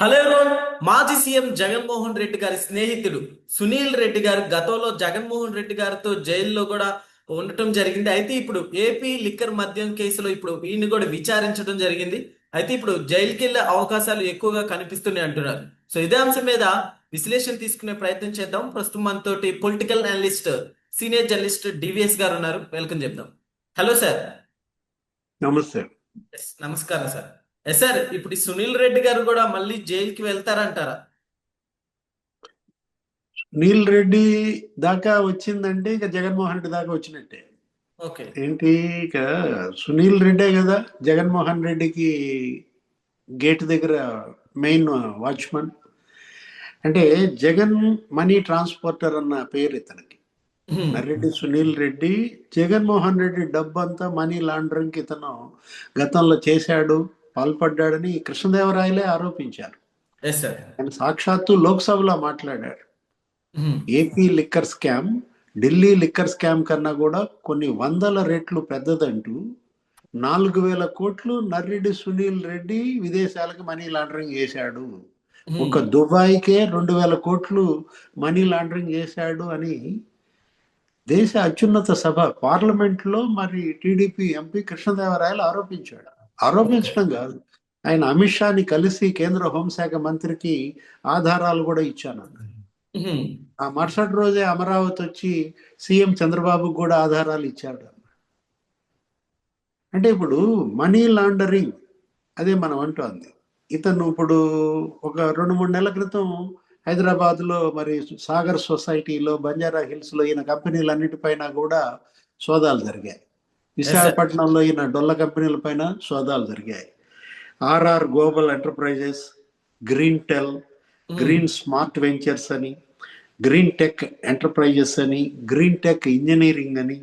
Hello ఎవరోన్ మాజీ CM Jaganmohan Reddy గారి స్నేహితుడు సునీల్ రెడ్డి గారు గతంలో జగన్మోహన్ రెడ్డి గారితో జైల్లో కూడా ఉండటం జరిగింది. అయితే ఇప్పుడు ఏపీ లిక్కర్ మద్యం కేసులో ఇప్పుడు ఈయన కూడా విచారించడం జరిగింది. అయితే ఇప్పుడు జైలుకి వెళ్ళే అవకాశాలు ఎక్కువగా కనిపిస్తున్నాయి అంటున్నారు. సో ఇదే అంశం మీద విశ్లేషణ తీసుకునే ప్రయత్నం చేద్దాం. ప్రస్తుతం మనతోటి political analyst senior journalist DVS garu ఉన్నారు. వెల్కమ్ చెప్దాం. Hello sir. నమస్తే. నమస్కారం సార్. సార్ ఇప్పుడు సునీల్ రెడ్డి గారు కూడా మళ్ళీ జైలుకి వెళ్తారంటారా? నీల్ రెడ్డి దాకా వచ్చిందంటే ఇక జగన్మోహన్ రెడ్డి దాకా వచ్చినట్టే. ఓకే. ఏంటి ఇక సునీల్ రెడ్డే కదా జగన్మోహన్ రెడ్డికి గేట్ దగ్గర మెయిన్ వాచ్మన్. అంటే జగన్ మనీ ట్రాన్స్పోర్టర్ అన్న పేరు ఇతనికి. నర్రెడ్డి సునీల్ రెడ్డి జగన్మోహన్ రెడ్డి డబ్బు అంతా మనీ లాండరింగ్ ఇతను గతంలో చేశాడు. పాల్పడ్డాడని కృష్ణదేవరాయలే ఆరోపించారు. ఆయన సాక్షాత్తు లోక్సభలో మాట్లాడారు Hmm. AP liquor scam Delhi liquor scam కన్నా కూడా కొన్ని వందల రెట్లు పెద్దదంటూ నాలుగు వేల కోట్లు నర్రెడ్డి సునీల్ రెడ్డి విదేశాలకు మనీ లాండరింగ్ చేశాడు. Hmm. ఒక దుబాయ్కే రెండు వేల కోట్లు మనీ లాండరింగ్ చేశాడు అని దేశ అత్యున్నత సభ పార్లమెంట్లో మరి టీడీపీ ఎంపీ కృష్ణదేవరాయలు ఆరోపించాడు. ఆరోపించడం కాదు. ఆయన అమిత్ షాని కలిసి కేంద్ర హోంశాఖ మంత్రికి ఆధారాలు కూడా ఇచ్చాను. ఆ మరుసటి రోజే అమరావతి వచ్చి సీఎం చంద్రబాబు కూడా ఆధారాలు ఇచ్చాడు. అంటే ఇప్పుడు మనీ లాండరింగ్ అదే మనం అంటోంది. ఇతను ఇప్పుడు ఒక రెండు మూడు నెలల క్రితం హైదరాబాద్లో మరి సాగర్ సొసైటీలో బంజారా హిల్స్లో ఈయన కంపెనీలన్నిటిపైన కూడా సోదాలు జరిగాయి. విశాఖపట్నంలో ఈయన డొల్ల కంపెనీల పైన సోదాలు జరిగాయి RR global enterprises green tel. Green smart ventures అని గ్రీన్ టెక్ ఎంటర్ప్రైజెస్ అని గ్రీన్ టెక్ ఇంజనీరింగ్ అని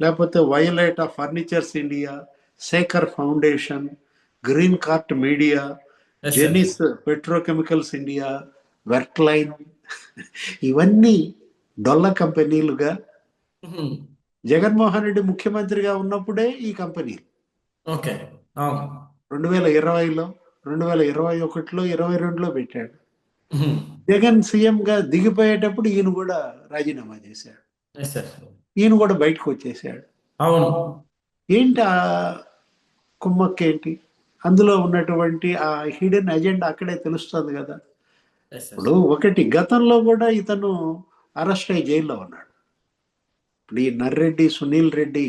లేకపోతే violet of furnitures India Shekhar foundation green cart media. జెనిస్ petrochemicals India వెర్ట్లైన్ ఇవన్నీ డొల్ల కంపెనీలుగా. జగన్మోహన్ రెడ్డి ముఖ్యమంత్రిగా ఉన్నప్పుడే ఈ కంపెనీ. ఓకే. రెండు వేల ఇరవైలో రెండు వేల ఇరవై ఒకటిలో ఇరవై రెండులో పెట్టాడు. జగన్ సీఎం గా దిగిపోయేటప్పుడు ఈయన కూడా రాజీనామా చేశాడు. ఈయన కూడా బయటకు వచ్చేసాడు అవును. ఏంటి ఆ కుమ్మక్కేంటి అందులో ఉన్నటువంటి ఆ హిడెన్ అజెండా అక్కడే తెలుస్తుంది కదా. ఇప్పుడు ఒకటి గతంలో కూడా ఇతను అరెస్ట్ అయ్యి జైల్లో ఉన్నాడు. ఇప్పుడు ఈ నర్రెడ్డి సునీల్ రెడ్డి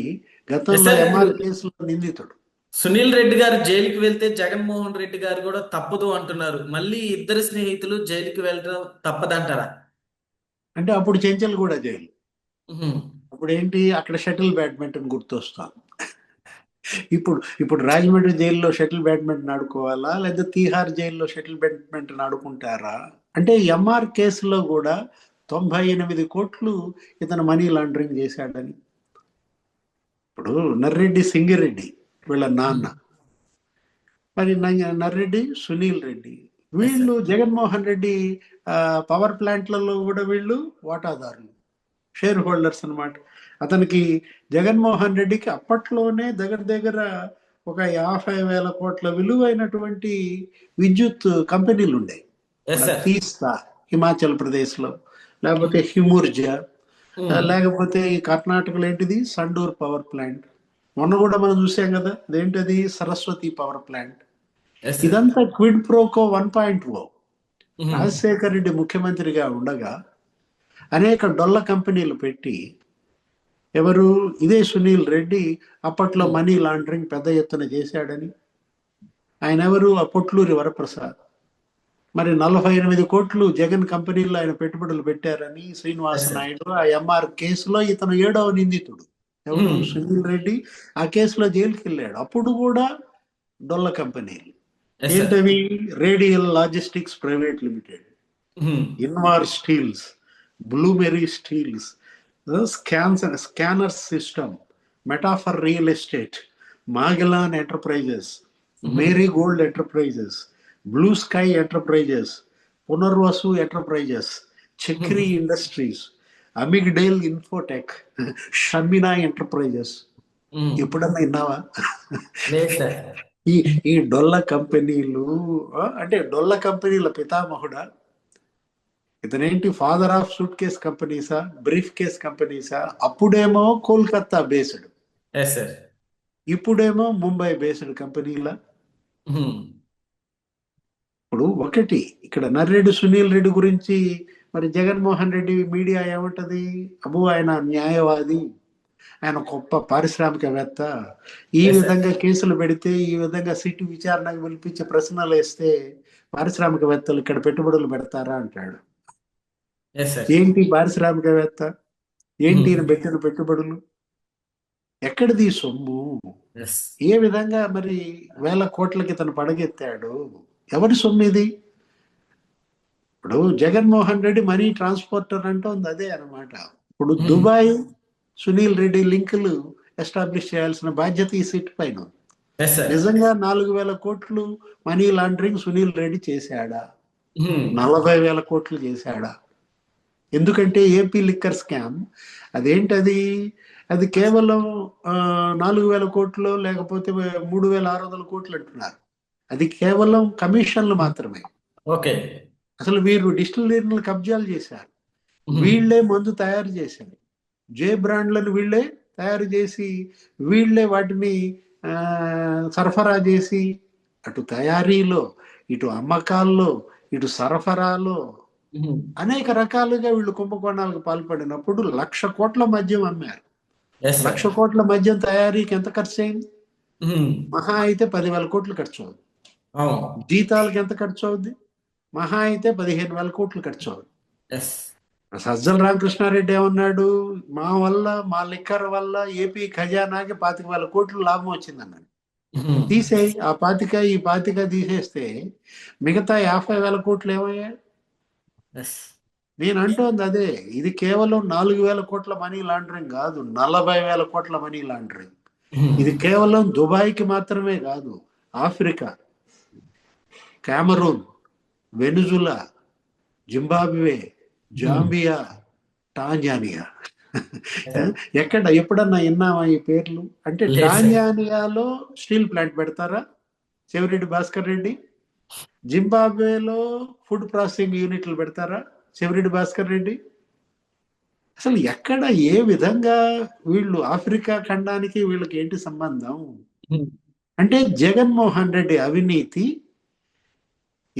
గతంలో. ఎంఆర్ కేసులో నిందితుడు? సునీల్ రెడ్డి గారు జైలుకి వెళ్తే జగన్మోహన్ రెడ్డి గారు కూడా తప్పదు అంటున్నారు. మళ్ళీ ఇద్దరు స్నేహితులు జైలుకి వెళ్ళడం తప్పదంటారా? అంటే అప్పుడు చెంచల్ కూడా జైలు. అప్పుడు ఏంటి అక్కడ షటిల్ బ్యాడ్మింటన్ గుర్తొస్తాం. ఇప్పుడు ఇప్పుడు రాజమండ్రి జైల్లో షటిల్ బ్యాడ్మింటన్ ఆడుకోవాలా? లేదా తీహార్ జైల్లో షటిల్ బ్యాడ్మింటన్ ఆడుకుంటారా? అంటే ఎంఆర్ కేసులో కూడా తొంభై ఎనిమిది కోట్లు ఇతను మనీ లాండరింగ్ చేశాడని. ఇప్పుడు నర్రెడ్డి సింగిరెడ్డి వీళ్ళ నాన్న. మరి నర్రెడ్డి సునీల్ రెడ్డి. వీళ్ళు జగన్మోహన్ రెడ్డి పవర్ ప్లాంట్లలో కూడా వీళ్ళు వాటాదారులు షేర్ హోల్డర్స్ అన్నమాట. అతనికి జగన్మోహన్ రెడ్డికి అప్పట్లోనే దగ్గర దగ్గర ఒక యాభై వేల కోట్ల విలువైనటువంటి విద్యుత్ కంపెనీలు ఉండేవి తీస్తా హిమాచల్ ప్రదేశ్లో లేకపోతే హిమూర్జా. లేకపోతే ఈ కర్ణాటకలో ఏంటిది? Sandur power plant. మొన్న కూడా మనం చూసాం కదా అదేంటది సరస్వతి పవర్ ప్లాంట్. ఇదంతా quid pro quo one point O. Rajasekhar Reddy ముఖ్యమంత్రిగా ఉండగా అనేక డొల్ల కంపెనీలు పెట్టి ఎవరు? ఇదే సునీల్ రెడ్డి అప్పట్లో మనీ లాండరింగ్ పెద్ద ఎత్తున చేశాడని. ఆయన ఎవరు? ఆ పొట్లూరి వరప్రసాద్. మరి నలభై ఎనిమిది కోట్లు జగన్ కంపెనీలో ఆయన పెట్టుబడులు పెట్టారని శ్రీనివాస. నాయుడు ఆ ఎంఆర్ కేసులో ఇతను ఏడవ నిందితుడు. ఎవరు. సునీల్ రెడ్డి. ఆ కేసులో జైలుకి వెళ్ళాడు. అప్పుడు కూడా డొల్ల కంపెనీలు ఏంటవి? Radial logistics private limited. Invar steels bloomery steels scans scanner system metaphor real estate Magellan enterprises marigold enterprises blue sky enterprises Punarvasu enterprises Chakri industries అమిగ్డేల్ Infotech షమినా enterprises Hmm. ఎప్పుడన్నా విన్నావా? ఈ ఈ డొల్ల కంపెనీలు అంటే డొల్ల కంపెనీల పితామహుడా? ఇతనేంటి? ఫాదర్ ఆఫ్ సూట్ కేస్ కంపెనీసా బ్రీఫ్ కేస్ కంపెనీసా అప్పుడేమో కోల్కత్తా బేస్డ్. ఇప్పుడేమో ముంబై బేస్డ్ కంపెనీల? ఇప్పుడు ఒకటి ఇక్కడ నర్రెడ్డి సునీల్ రెడ్డి గురించి మరి జగన్మోహన్ రెడ్డి మీడియా ఏమంటది? అబ్బో ఆయన న్యాయవాది ఆయన గొప్ప పారిశ్రామికవేత్త. ఈ. విధంగా కేసులు పెడితే ఈ విధంగా సిట్టు విచారణకు పిలిపించే ప్రశ్నలు వేస్తే పారిశ్రామికవేత్తలు ఇక్కడ పెట్టుబడులు పెడతారా అంటాడు. ఏంటి పారిశ్రామికవేత్త? ఏంటి Hmm. ఈయన పెట్టిన పెట్టుబడులు? ఎక్కడిది సొమ్ము? ఏ విధంగా మరి వేల కోట్లకి తను పడగెత్తాడు? ఎవరి సొమ్ము ఇది ఇప్పుడు జగన్మోహన్ రెడ్డి మనీ ట్రాన్స్పోర్టర్ అంటోంది అదే అన్నమాట. ఇప్పుడు Hmm. దుబాయ్ సునీల్ రెడ్డి లింకులు ఎస్టాబ్లిష్ చేయాల్సిన బాధ్యత ఈ సిట్ పైన నిజంగా నాలుగు వేల కోట్లు మనీ లాండరింగ్ సునీల్ రెడ్డి చేశాడా? నలభై వేల కోట్లు చేశాడా? ఎందుకంటే ఏపీ లిక్కర్ స్కామ్ అదేంటది? అది కేవలం నాలుగు వేల కోట్లు లేకపోతే మూడు వేల ఆరు వందల కోట్లు అంటున్నారు. అది కేవలం కమిషన్లు మాత్రమే. ఓకే. అసలు వీరు డిస్టిలరీలను కబ్జాలు చేశారు. వీళ్ళే మందు తయారు చేశారు. జే బ్రాండ్లను వీళ్ళే తయారు చేసి వీళ్ళే వాటిని సరఫరా చేసి అటు తయారీలో ఇటు అమ్మకాల్లో ఇటు సరఫరాలో అనేక రకాలుగా వీళ్ళు కుంభకోణాలకు పాల్పడినప్పుడు లక్ష కోట్ల మద్యం అమ్మారు. లక్ష కోట్ల మద్యం తయారీకి ఎంత ఖర్చు అయింది మహా అయితే పదివేల కోట్లు ఖర్చు అవును జీతాలకు ఎంత ఖర్చు అవుద్ది మహా అయితే పదిహేను వేల కోట్లు ఖర్చు అవుద్ది సజ్జల రామకృష్ణారెడ్డి ఏమన్నాడు? మా వల్ల మా లిక్కర్ వల్ల ఏపీ ఖజానాకి పాతిక వేల కోట్లు లాభం వచ్చిందన్నాడు. తీసేయి ఆ పాతిక ఈ పాతిక తీసేస్తే మిగతా యాభై వేల కోట్లు ఏమయ్యాయి? ఎస్. నేను అంటోంది అదే ఇది కేవలం నాలుగు వేల కోట్ల మనీ లాండరింగ్ కాదు నలభై వేల కోట్ల మనీ లాండరింగ్. ఇది కేవలం దుబాయ్కి మాత్రమే కాదు Africa. Cameroon Venezuela Zimbabwe Zambia Tanzania. ఎక్కడ ఎప్పుడన్నా విన్నామా ఈ పేర్లు? అంటే. టాంజానియాలో స్టీల్ ప్లాంట్ పెడతారా? చెవిరెడ్డి భాస్కర్ రెడ్డి? జింబాబ్వేలో ఫుడ్ ప్రాసెసింగ్ యూనిట్లు పెడతారా? చెవిరెడ్డి భాస్కర్ రెడ్డి? అసలు ఎక్కడ ఏ విధంగా వీళ్ళు ఆఫ్రికా ఖండానికి వీళ్ళకి ఏంటి సంబంధం? అంటే జగన్మోహన్ రెడ్డి అవినీతి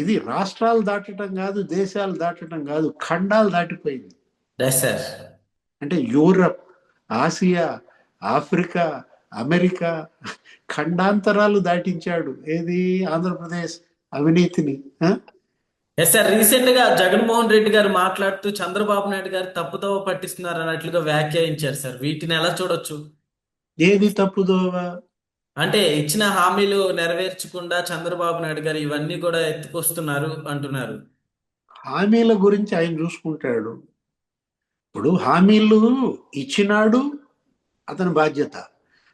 ఇది రాష్ట్రాలు దాటడం కాదు దేశాలు దాటడం కాదు ఖండాలు దాటిపోయింది. ఎస్ సార్ అంటే యూరప్ ఆసియా ఆఫ్రికా అమెరికా ఖండాంతరాలు దాటించాడు. ఏది? ఆంధ్రప్రదేశ్ అవినీతిని? ఎస్ సార్ రీసెంట్గా జగన్మోహన్ రెడ్డి గారు మాట్లాడుతూ చంద్రబాబు నాయుడు గారు తప్పుదోవ పట్టిస్తున్నారు అన్నట్లుగా వ్యాఖ్యానించారు సార్ వీటిని ఎలా చూడొచ్చు? ఏది తప్పుదోవ? అంటే ఇచ్చిన హామీలు నెరవేర్చకుండా చంద్రబాబు నాయుడు గారు ఇవన్నీ కూడా ఎత్తుకొస్తున్నారు అంటున్నారు. హామీల గురించి ఆయన చూసుకుంటాడు. ఇప్పుడు హామీలు ఇచ్చినాడు అతని బాధ్యత.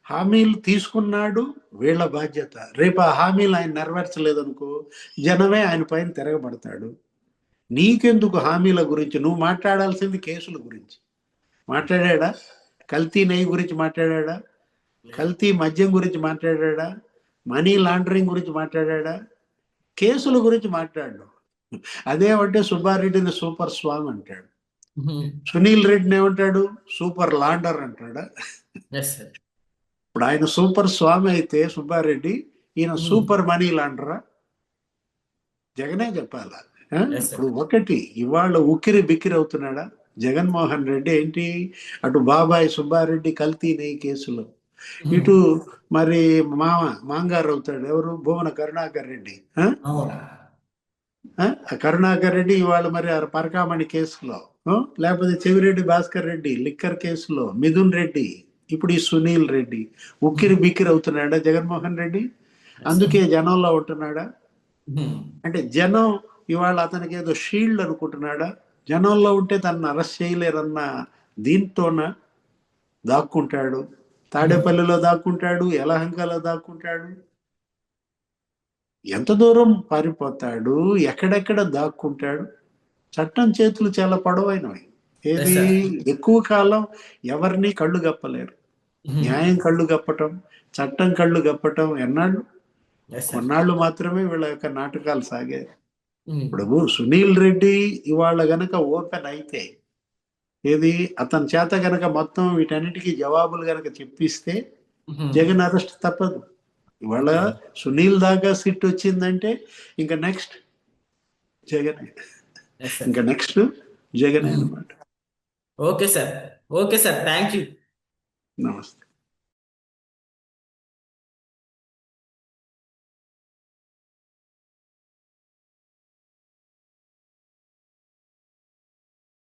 హామీలు తీసుకున్నాడు వీళ్ళ బాధ్యత. రేపు ఆ హామీలు ఆయన నెరవేర్చలేదనుకో జనమే ఆయన పైన తిరగబడతాడు. నీకెందుకు హామీల గురించి? నువ్వు మాట్లాడాల్సింది కేసుల గురించి. మాట్లాడా కల్తీ నెయ్యి గురించి మాట్లాడా కల్తీ మద్యం గురించి మాట్లాడాడా? మనీ లాండరింగ్ గురించి మాట్లాడాడా? కేసుల గురించి మాట్లాడు. అదేమంటే సుబ్బారెడ్డిని సూపర్ స్వామి అంటాడు. సునీల్ రెడ్డిని ఏమంటాడు? సూపర్ లాండర్ అంటాడా? ఇప్పుడు ఆయన సూపర్ స్వామి అయితే సుబ్బారెడ్డి ఈయన Hmm. Super money లాండరా? జగనే చెప్పాలా. ఇప్పుడు ఒకటి ఇవాళ ఉక్కిరి బిక్కిరి అవుతున్నాడా? జగన్మోహన్ రెడ్డి ఏంటి? అటు బాబాయ్ సుబ్బారెడ్డి కల్తీ నెయ్యి కేసులో. ఇటు మరి మామ మాంగారు అవుతాడు. ఎవరు? భువన కరుణాకర్ రెడ్డి. కరుణాకర్ రెడ్డి ఇవాళ మరి పరకామణి కేసులో? లేకపోతే చెవిరెడ్డి భాస్కర్ రెడ్డి లిక్కర్ కేసులో మిథున్ రెడ్డి ఇప్పుడు ఈ సునీల్ రెడ్డి ఉక్కిరి బిక్కిరి అవుతున్నాడా జగన్మోహన్ రెడ్డి? అందుకే జనంలో ఉంటున్నాడా? అంటే జనం ఇవాళ అతనికి ఏదో షీల్డ్ అనుకుంటున్నాడా? జనంలో ఉంటే తనను అరెస్ట్ చేయలేరన్న దీంతోన దాక్కుంటాడు? తాడేపల్లిలో దాక్కుంటాడు యలహంకలో దాక్కుంటాడు. ఎంత దూరం పారిపోతాడు ఎక్కడెక్కడ దాక్కుంటాడు? చట్టం చేతులు చాలా పొడవైనవి. ఏది. ఎక్కువ కాలం ఎవరిని కళ్ళు గప్పలేరు న్యాయం కళ్ళు గప్పటం చట్టం కళ్ళు గప్పటం ఎన్నాళ్ళు? కొన్నాళ్ళు మాత్రమే వీళ్ళ యొక్క నాటకాలు సాగాయి. ఉమ్, ఇప్పుడు సునీల్ రెడ్డి ఇవాళ గనక ఓపెన్ అయితే ఏది? అతని చేత గనక మొత్తం వీటన్నిటికీ జవాబులు గనక చెప్పిస్తే జగన్ అరెస్ట్ తప్పదు. ఇవాళ సునీల్ దాకా సిట్ వచ్చిందంటే ఇంకా నెక్స్ట్ జగన్. ఇంకా నెక్స్ట్ జగన్ అనమాట okay sir okay sir thank you నమస్తే.